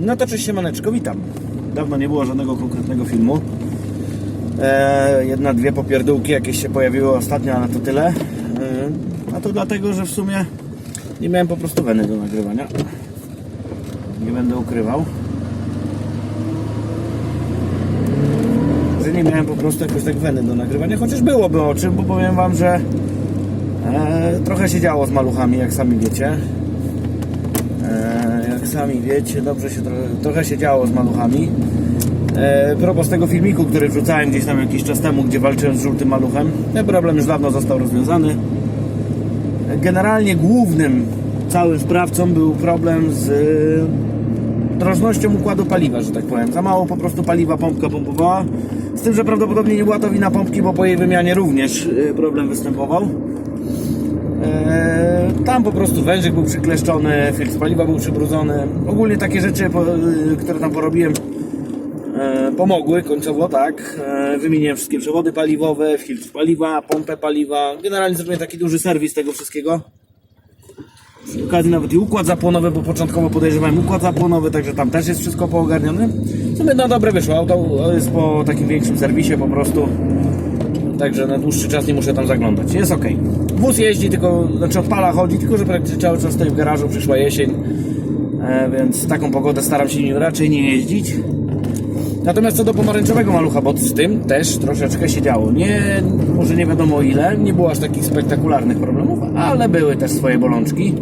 No to cześć siemaneczko, witam. Dawno nie było żadnego konkretnego filmu. E, jedna, dwie popierdółki jakieś się pojawiły ostatnio, ale to tyle. E, a to dlatego, że w sumie nie miałem po prostu weny do nagrywania. Nie będę ukrywał. Że nie miałem po prostu jakoś tak weny do nagrywania, chociaż byłoby o czym, bo powiem Wam, że e, trochę się działo z maluchami, jak sami wiecie. E, sami wiecie, dobrze się trochę, trochę się działo z maluchami. E, propos tego filmiku, który wrzucałem gdzieś tam jakiś czas temu, gdzie walczyłem z żółtym maluchem, ten problem już dawno został rozwiązany. Generalnie głównym całym sprawcą był problem z e, drożnością układu paliwa, że tak powiem. Za mało po prostu paliwa pompka pompowała. Z tym, że prawdopodobnie nie była to wina pompki, bo po jej wymianie również e, problem występował. Eee, Tam po prostu wężyk był przykleszczony, filtr paliwa był przybrudzony. Ogólnie takie rzeczy, y, które tam porobiłem, e, pomogły końcowo, tak. E, Wymieniłem wszystkie przewody paliwowe, filtr paliwa, pompę paliwa. Generalnie zrobiłem taki duży serwis tego wszystkiego. Przy okazji nawet i układ zapłonowy, bo początkowo podejrzewałem układ zapłonowy, także tam też jest wszystko poogarnione. W sumie no dobre wyszło, auto jest po takim większym serwisie po prostu. Także na dłuższy czas nie muszę tam zaglądać. Jest ok. Wóz jeździ, tylko, znaczy odpala, chodzi, tylko że praktycznie cały czas stoi w garażu, przyszła jesień, e, więc taką pogodę staram się raczej nie jeździć. Natomiast co do pomarańczowego malucha, bo z tym też troszeczkę się działo. Nie, może nie wiadomo ile, nie było aż takich spektakularnych problemów, ale były też swoje bolączki.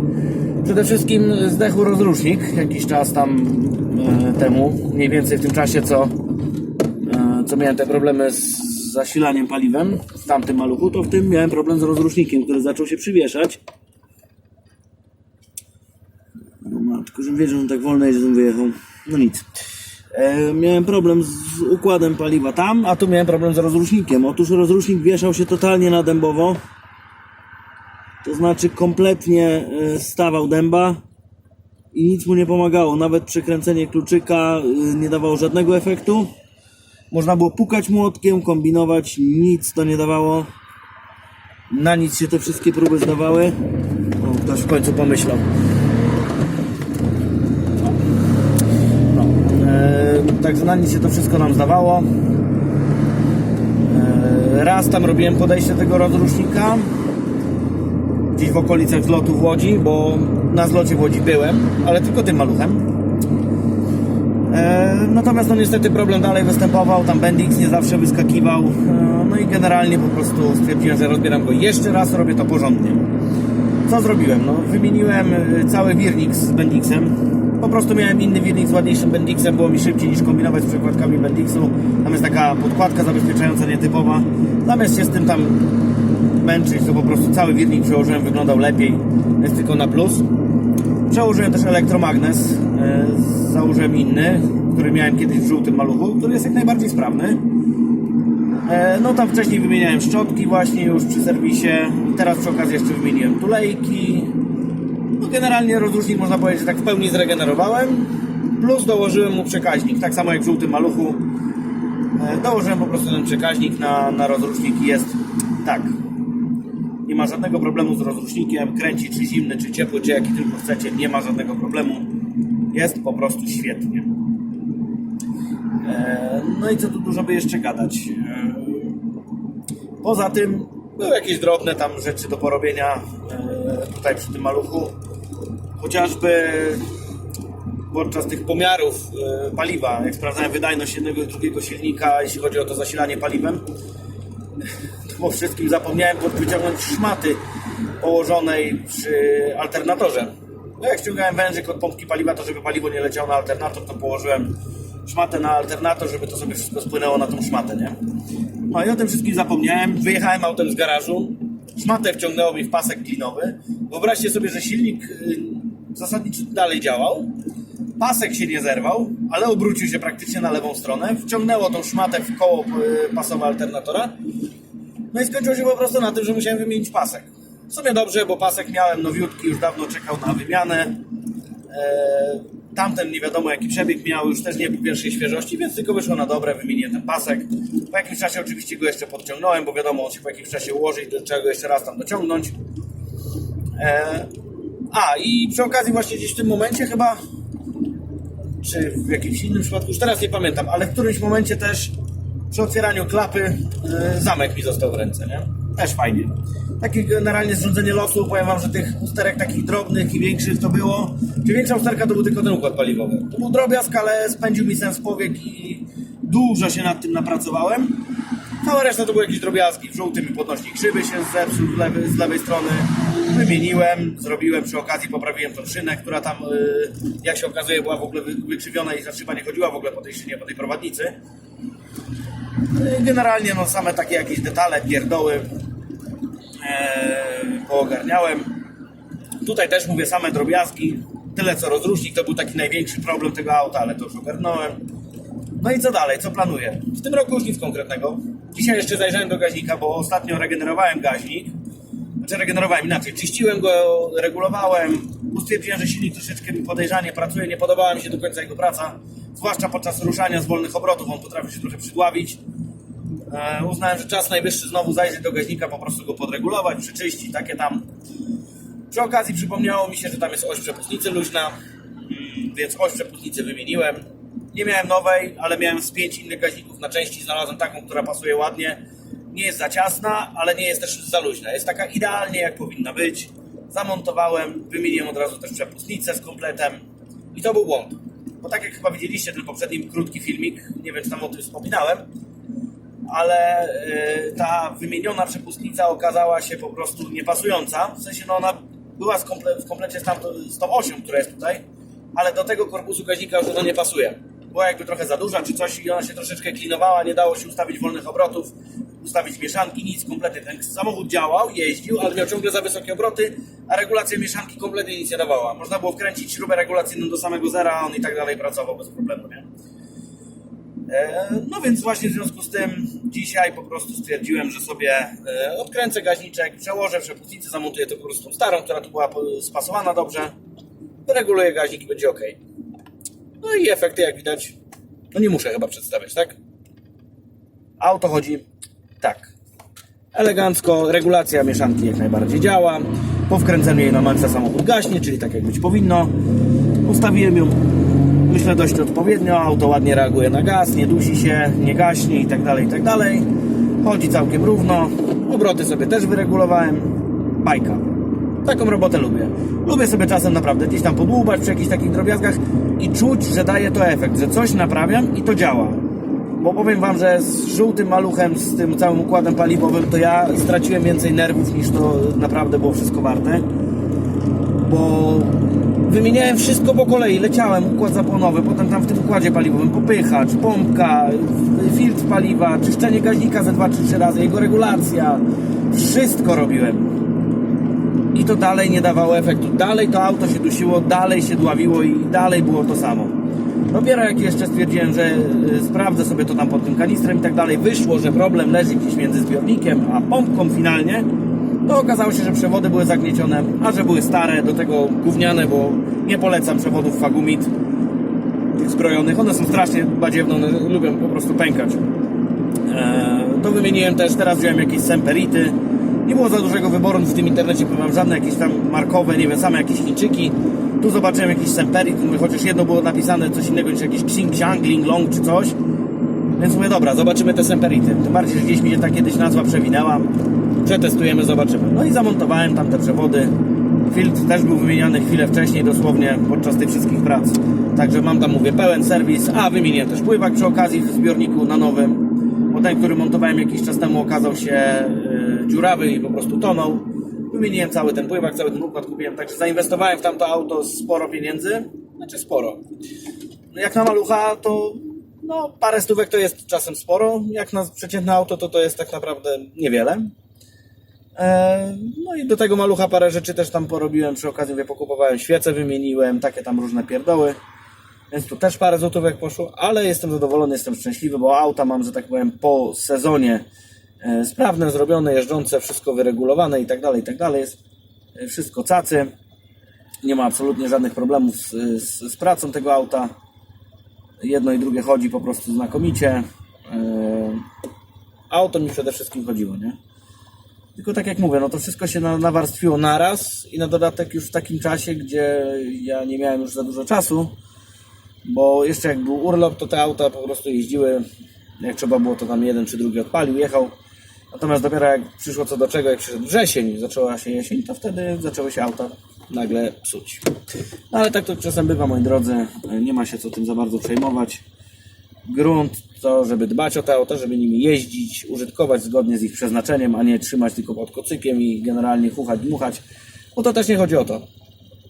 Przede wszystkim zdechł rozrusznik jakiś czas tam e, temu, mniej więcej w tym czasie co e, co miałem te problemy z zasilaniem paliwem w tamtym maluchu, to w tym miałem problem z rozrusznikiem, który zaczął się przywieszać. No matko, żebym wiedział, że tak wolno jedzie, żebym wyjechał. No nic. E, miałem problem z układem paliwa tam, a tu miałem problem z rozrusznikiem. Otóż rozrusznik wieszał się totalnie na dębowo. To znaczy kompletnie e, stawał dęba i nic mu nie pomagało. Nawet przekręcenie kluczyka e, nie dawało żadnego efektu. Można było pukać młotkiem, kombinować, nic to nie dawało. Na nic się te wszystkie próby zdawały. O, ktoś w końcu pomyślał. No. E, także na nic się to wszystko nam zdawało. E, raz tam robiłem podejście tego rozrusznika. Gdzieś w okolicach zlotu w Łodzi, bo na zlocie w Łodzi byłem, ale tylko tym maluchem. E, Natomiast no niestety problem dalej występował, tam Bendix nie zawsze wyskakiwał, e, no i generalnie po prostu stwierdziłem, że rozbieram go jeszcze raz, robię to porządnie. Co zrobiłem? No, wymieniłem e, cały wirnik z Bendixem. Po prostu miałem inny wirnik z ładniejszym Bendixem, było mi szybciej niż kombinować z przekładkami Bendixu. Tam jest taka podkładka zabezpieczająca nietypowa. Zamiast się z tym tam męczyć, to po prostu cały wirnik przełożyłem, wyglądał lepiej. Jest tylko na plus. Przełożyłem też elektromagnes, e, założyłem inny, który miałem kiedyś w żółtym maluchu, który jest jak najbardziej sprawny. E, No tam wcześniej wymieniałem szczotki właśnie już przy serwisie, teraz przy okazji jeszcze wymieniłem tulejki. No generalnie rozrusznik można powiedzieć, że tak w pełni zregenerowałem, plus dołożyłem mu przekaźnik, tak samo jak w żółtym maluchu. E, Dołożyłem po prostu ten przekaźnik na, na rozrusznik i jest tak, nie ma żadnego problemu z rozrusznikiem, kręci czy zimny, czy ciepły, czy jaki tylko chcecie, nie ma żadnego problemu. Jest po prostu świetnie. E, No i co tu dużo by jeszcze gadać. E, Poza tym były jakieś drobne tam rzeczy do porobienia e, tutaj przy tym maluchu. Chociażby podczas tych pomiarów paliwa, jak sprawdzałem wydajność jednego i drugiego silnika, jeśli chodzi o to zasilanie paliwem, po wszystkim zapomniałem wyciągnąć szmaty położonej przy alternatorze. No jak ściągałem wężyk od pompki paliwa, to żeby paliwo nie leciało na alternator, to położyłem szmatę na alternator, żeby to sobie wszystko spłynęło na tą szmatę, nie? No i o tym wszystkim zapomniałem. Wyjechałem autem z garażu. Szmatę wciągnęło mi w pasek klinowy. Wyobraźcie sobie, że silnik y, zasadniczo dalej działał. Pasek się nie zerwał, ale obrócił się praktycznie na lewą stronę. Wciągnęło tą szmatę w koło y, pasowe alternatora. No i skończyło się po prostu na tym, że musiałem wymienić pasek. W sumie dobrze, bo pasek miałem nowiutki, już dawno czekał na wymianę. Eee, tamten nie wiadomo jaki przebieg miał, już też nie był pierwszej świeżości, więc tylko wyszło na dobre, wymieniłem ten pasek. Po jakimś czasie oczywiście go jeszcze podciągnąłem, bo wiadomo, on się po jakimś czasie ułoży i do czego jeszcze raz tam dociągnąć. Eee, a i przy okazji właśnie gdzieś w tym momencie chyba czy w jakimś innym przypadku, już teraz nie pamiętam, ale w którymś momencie też przy otwieraniu klapy y, zamek mi został w ręce, nie? Też fajnie. Takie generalnie zrządzenie losu, powiem wam, że tych usterek takich drobnych i większych to było, czy większa usterka to był tylko ten układ paliwowy. To był drobiazg, ale spędził mi sens powiek i dużo się nad tym napracowałem. Cała reszta to były jakieś drobiazgi. W żółtym mi podnośnik szyby się zepsuł z lewej, z lewej strony. Wymieniłem, zrobiłem przy okazji, poprawiłem tą szynę, która tam, y, jak się okazuje, była w ogóle wy- wykrzywiona i ta szyba nie chodziła w ogóle po tej szynie, po tej prowadnicy. Generalnie no same takie jakieś detale, pierdoły e, poogarniałem. Tutaj też mówię same drobiazgi. Tyle co rozrusznik, to był taki największy problem tego auta, ale to już ogarnąłem. No i co dalej? Co planuję? W tym roku już nic konkretnego. Dzisiaj jeszcze zajrzałem do gaźnika, bo ostatnio regenerowałem gaźnik. Znaczy regenerowałem inaczej. Czyściłem go, regulowałem. Stwierdziłem, że silnik troszeczkę mi podejrzanie pracuje. Nie podobała mi się do końca jego praca. Zwłaszcza podczas ruszania z wolnych obrotów. On potrafi się trochę przydławić. E, uznałem, że czas najwyższy znowu zajrzeć do gaźnika, po prostu go podregulować, przeczyścić, takie tam. Przy okazji przypomniało mi się, że tam jest oś przepustnicy luźna, więc oś przepustnicy wymieniłem. Nie miałem nowej, ale miałem z pięć innych gaźników na części. Znalazłem taką, która pasuje ładnie. Nie jest za ciasna, ale nie jest też za luźna. Jest taka idealnie, jak powinna być. Zamontowałem, wymieniłem od razu też przepustnicę z kompletem. I to był błąd. Bo tak jak chyba widzieliście ten poprzedni krótki filmik, nie wiem czy tam o tym wspominałem, ale y, ta wymieniona przepustnica okazała się po prostu niepasująca. W sensie no ona była komple w komplecie z, tamto, z tą osią, która jest tutaj, ale do tego korpusu gaźnika już ona nie pasuje. Była jakby trochę za duża czy coś i ona się troszeczkę klinowała, nie dało się ustawić wolnych obrotów, ustawić mieszanki, nic kompletnie. Ten samochód działał, jeździł, ale miał ciągle za wysokie obroty, a regulacja mieszanki kompletnie nic nie dawała. Można było wkręcić śrubę regulacyjną do samego zera, on i tak dalej pracował bez problemu, nie? E, No więc właśnie w związku z tym dzisiaj po prostu stwierdziłem, że sobie e, odkręcę gaźniczek, przełożę przepustnicę, zamontuję to po prostu starą, która tu była spasowana dobrze, reguluję gaźnik i będzie ok. No i efekty jak widać, no nie muszę chyba przedstawiać, tak? Auto chodzi tak. Elegancko, regulacja mieszanki jak najbardziej działa. Po wkręceniu jej na maksa samochód gaśnie, czyli tak jak być powinno. Ustawiłem ją, myślę, dość odpowiednio. Auto ładnie reaguje na gaz, nie dusi się, nie gaśnie i tak dalej, i tak. Chodzi całkiem równo. Obroty sobie też wyregulowałem. Bajka. Taką robotę lubię. Lubię sobie czasem naprawdę gdzieś tam podłubać przy jakichś takich drobiazgach i czuć, że daje to efekt, że coś naprawiam i to działa. Bo powiem Wam, że z żółtym maluchem, z tym całym układem paliwowym, to ja straciłem więcej nerwów niż to naprawdę było wszystko warte. Bo wymieniałem wszystko po kolei, leciałem, układ zapłonowy, potem tam w tym układzie paliwowym popychacz, pompka, filtr paliwa, czyszczenie gaźnika ze 2-3 razy, jego regulacja. Wszystko robiłem. I to dalej nie dawało efektu. Dalej to auto się dusiło, dalej się dławiło i dalej było to samo. Dopiero jak jeszcze stwierdziłem, że y, sprawdzę sobie to tam pod tym kanistrem i tak dalej, wyszło, że problem leży gdzieś między zbiornikiem a pompką finalnie, to okazało się, że przewody były zagniecione, a że były stare, do tego gówniane, bo nie polecam przewodów Fagumit, tych zbrojonych. One są strasznie badziewne, one lubią po prostu pękać. Eee, to wymieniłem też, teraz wziąłem jakieś Semperity. Nie było za dużego wyboru w tym internecie, bo mam żadne jakieś tam markowe, nie wiem, same jakieś Chińczyki. Tu zobaczyłem jakiś Semperit, mówię, chociaż jedno było napisane coś innego niż jakiś Xing Xiang, Ling Long czy coś. Więc mówię, dobra, zobaczymy te Semperity. Tym bardziej, że gdzieś mi się ta kiedyś nazwa przewinęła. Przetestujemy, zobaczymy. No i zamontowałem tam te przewody. Filtr też był wymieniany chwilę wcześniej, dosłownie podczas tych wszystkich prac. Także mam tam, mówię, pełen serwis. A, wymieniłem też pływak przy okazji w zbiorniku na nowym. Bo ten, który montowałem jakiś czas temu, okazał się y, dziurawy i po prostu tonął. Wymieniłem cały ten pływak, cały ten układ kupiłem. Także zainwestowałem w tamto auto sporo pieniędzy. Znaczy sporo. No Jak na malucha, to no, parę stówek to jest czasem sporo. Jak na przeciętne auto, to to jest tak naprawdę niewiele. E, No i do tego malucha parę rzeczy też tam porobiłem. Przy okazji mówię, pokupowałem świece, wymieniłem, takie tam różne pierdoły. Więc tu też parę złotówek poszło, ale jestem zadowolony, jestem szczęśliwy, bo auta mam, że tak powiem, po sezonie e, sprawne, zrobione, jeżdżące, wszystko wyregulowane i tak dalej, i tak dalej. Jest e, wszystko cacy. Nie ma absolutnie żadnych problemów z, z, z pracą tego auta. Jedno i drugie chodzi po prostu znakomicie. E, Auto mi przede wszystkim chodziło, nie? Tylko tak jak mówię, no to wszystko się na- nawarstwiło naraz i na dodatek już w takim czasie, gdzie ja nie miałem już za dużo czasu, Bo jeszcze jak był urlop, to te auta po prostu jeździły. Jak trzeba było, to tam jeden czy drugi odpalił, jechał. Natomiast dopiero jak przyszło co do czego, jak przyszedł wrzesień, zaczęła się jesień, to wtedy zaczęły się auta nagle psuć. No ale tak to czasem bywa, moi drodzy. Nie ma się co tym za bardzo przejmować. Grunt to, żeby dbać o te auta, żeby nimi jeździć, użytkować zgodnie z ich przeznaczeniem, a nie trzymać tylko pod kocykiem i generalnie chuchać, dmuchać. Bo to też nie chodzi o to.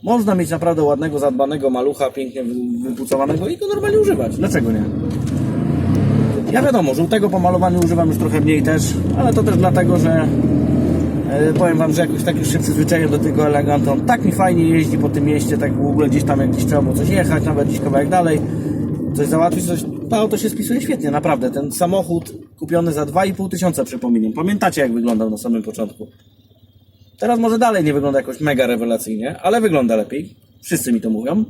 Można mieć naprawdę ładnego, zadbanego malucha, pięknie wy- wypucowanego i go normalnie używać. Dlaczego nie? Ja wiadomo, żółtego po malowaniu używam już trochę mniej też, ale to też dlatego, że e, powiem Wam, że jakoś tak już się przyzwyczaiłem do tego elegantu. Tak mi fajnie jeździ po tym mieście, tak w ogóle gdzieś tam jak gdzieś trzeba było coś jechać, nawet gdzieś kawałek dalej, coś załatwić, coś, to auto się spisuje świetnie, naprawdę. Ten samochód kupiony za 2,5 tysiąca, przypominam. Pamiętacie jak wyglądał na samym początku? Teraz może dalej nie wygląda jakoś mega rewelacyjnie, ale wygląda lepiej. Wszyscy mi to mówią.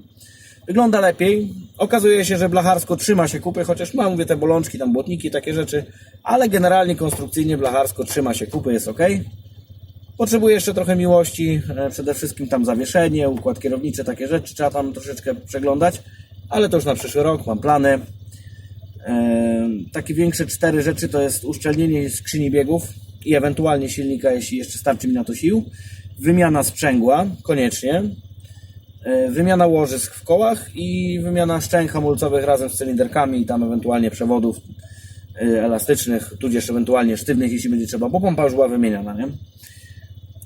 Wygląda lepiej. Okazuje się, że blacharsko trzyma się kupy, chociaż ma, mówię, te bolączki, tam błotniki, takie rzeczy, ale generalnie konstrukcyjnie blacharsko trzyma się kupy, jest ok. Potrzebuje jeszcze trochę miłości, e, przede wszystkim tam zawieszenie, układ kierowniczy, takie rzeczy trzeba tam troszeczkę przeglądać, ale to już na przyszły rok, mam plany. E, Takie większe cztery rzeczy to jest uszczelnienie skrzyni biegów i ewentualnie silnika, jeśli jeszcze starczy mi na to sił. Wymiana sprzęgła, koniecznie. E, Wymiana łożysk w kołach i wymiana szczęk hamulcowych razem z cylinderkami i tam ewentualnie przewodów e, elastycznych, tudzież ewentualnie sztywnych, jeśli będzie trzeba, bo pompa już była wymieniana, nie?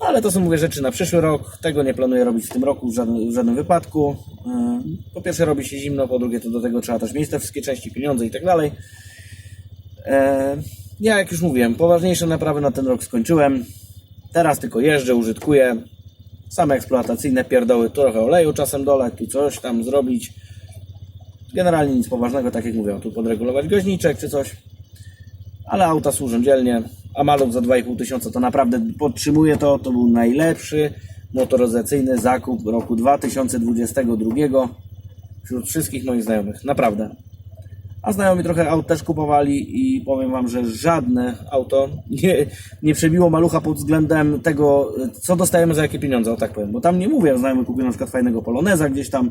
Ale to są, mówię, rzeczy na przyszły rok. Tego nie planuję robić w tym roku w żadnym, w żadnym wypadku. E, Po pierwsze robi się zimno, po drugie to do tego trzeba też mieć te wszystkie części, pieniądze i tak dalej. Ja, jak już mówiłem, poważniejsze naprawy na ten rok skończyłem. Teraz tylko jeżdżę, użytkuję. Same eksploatacyjne pierdoły, trochę oleju czasem dolać, tu coś tam zrobić. Generalnie nic poważnego, tak jak mówię, tu podregulować gaźniczek czy coś. Ale auta służą dzielnie, a maluch za 2,5 tysiąca to naprawdę podtrzymuję to. To był najlepszy motoryzacyjny zakup roku 2022 wśród wszystkich moich znajomych. Naprawdę. A znajomi trochę aut też kupowali i powiem Wam, że żadne auto nie, nie przebiło malucha pod względem tego, co dostajemy za jakie pieniądze, o tak powiem. Bo tam nie mówię, znajomy kupił na przykład fajnego Poloneza gdzieś tam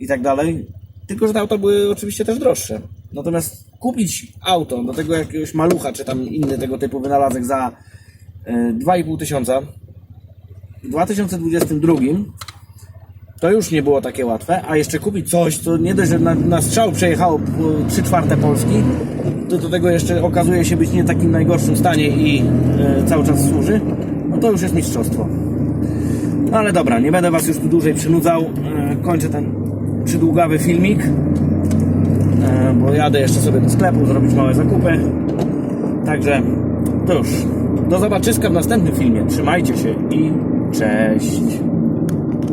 i tak dalej. Tylko, że te auta były oczywiście też droższe. Natomiast kupić auto do tego jakiegoś malucha, czy tam inny tego typu wynalazek za e, 2,5 tysiąca w 2022 to już nie było takie łatwe, a jeszcze kupić coś, co nie dość, że na, na strzał przejechało 3 czwarte Polski, to do tego jeszcze okazuje się być nie takim najgorszym stanie i e, cały czas służy, no to już jest mistrzostwo. No ale dobra, nie będę Was już tu dłużej przynudzał, e, kończę ten przydługawy filmik, e, bo jadę jeszcze sobie do sklepu zrobić małe zakupy, także to już. Do zobaczyska w następnym filmie, trzymajcie się i cześć!